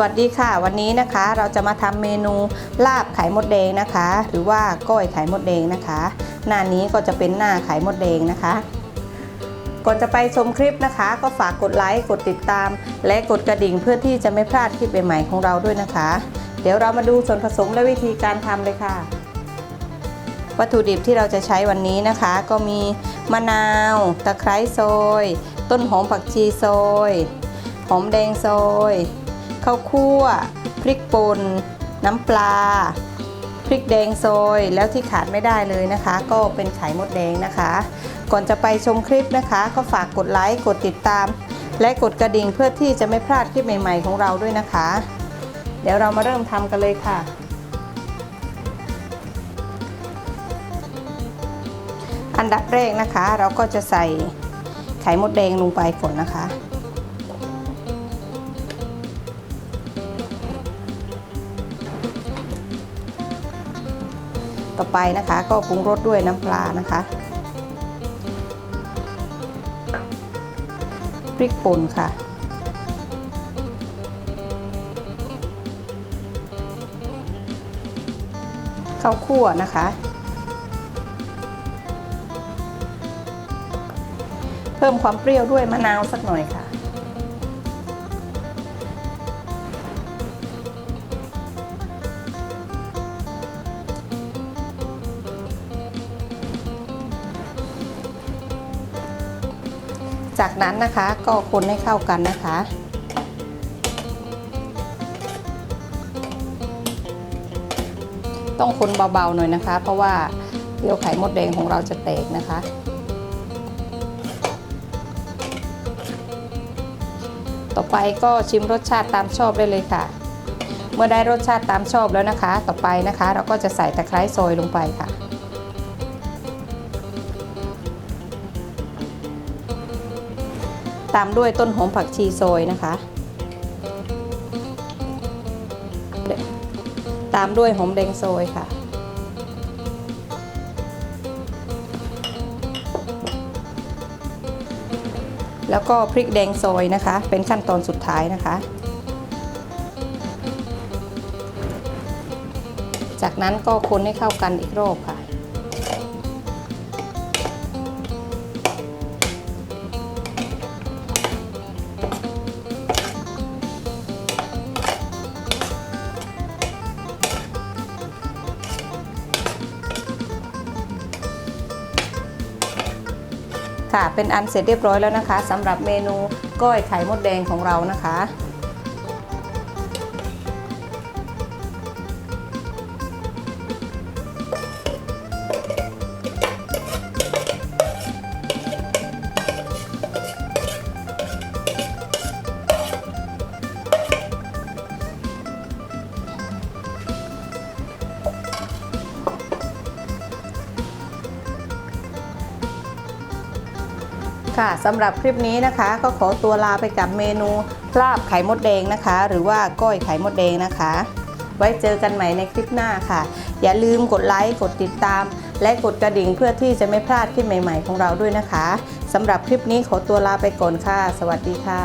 วัสดีค่ะ วันนี้นะคะเราจะมาทำเมนูลาบไข่มดแดงนะคะ หรือว่าก้อยไข่มดแดงนะคะ หน้านี้ก็จะเป็นหน้าไข่มดแดงนะคะ ก่อนจะไปชมคลิปนะคะ ก็ฝากกดไลค์กดติดตาม และกดกระดิ่งเพื่อที่จะไม่พลาดคลิปใหม่ๆของเราด้วยนะคะ เดี๋ยวเรามาดูส่วนผสมและวิธีการทำเลยค่ะ วัตถุดิบที่เราจะใช้วันนี้นะคะ ก็มีมะนาว ตะไคร้ซอย ต้นหอมผักชีซอย หอมแดงซอย ข้าวคั่ว พริกป่นน้ำปลา พริกแดงซอยแล้วที่ขาดไม่ได้เลยนะคะ ก็เป็นไข่มดแดงนะคะ ก่อนจะไปชมคลิปนะคะ ก็ฝากกดไลค์กดติดตาม และกดกระดิ่งเพื่อที่จะไม่พลาดคลิปใหม่ ๆ ของเราด้วยนะคะ เดี๋ยวเรามาเริ่มทำกันเลยค่ะอันดับแรกนะคะ เราก็จะใส่ไข่มดแดงลงไปก่อนนะคะ ต่อไปนะคะ ก็ปรุงรสด้วยน้ำปลานะคะพริกป่นค่ะ ข้าวคั่วนะคะ เพิ่มความเปรี้ยวด้วยมะนาวสักหน่อยค่ะ จากนั้นนะคะก็คนให้เข้ากันนะคะ ต้องคนเบาๆหน่อยนะคะ เพราะว่าเดี๋ยวไข่มดแดงของเราจะแตกนะคะต่อไปก็ชิมรสชาติตามชอบได้เลยค่ะ เมื่อได้รสชาติตามชอบแล้วนะคะ ต่อไปนะคะ เราก็จะใส่ตะไคร้ซอยลงไปค่ะ ตามด้วยต้นหอมผักชีซอยนะคะ ตามด้วยหอมแดงซอยค่ะ แล้วก็พริกแดงซอยนะคะ เป็นขั้นตอนสุดท้ายนะคะ จากนั้นก็คนให้เข้ากันอีกรอบค่ะ ค่ะ เป็นอันเสร็จเรียบร้อยแล้วนะคะสำหรับเมนูก้อยไข่มดแดงของเรานะคะ ค่ะสำหรับคลิปนี้นะคะ ก็ขอตัวลาไปกับเมนูลาบไข่มดแดงนะคะ หรือว่าก้อยไข่มดแดงนะคะ ไว้เจอกันใหม่ในคลิปหน้าค่ะ อย่าลืมกดไลค์กดติดตาม และกดกระดิ่งเพื่อที่จะไม่พลาดคลิปใหม่ ๆ ของเราด้วยนะคะสำหรับคลิปนี้ขอตัวลาไปก่อนค่ะ สวัสดีค่ะ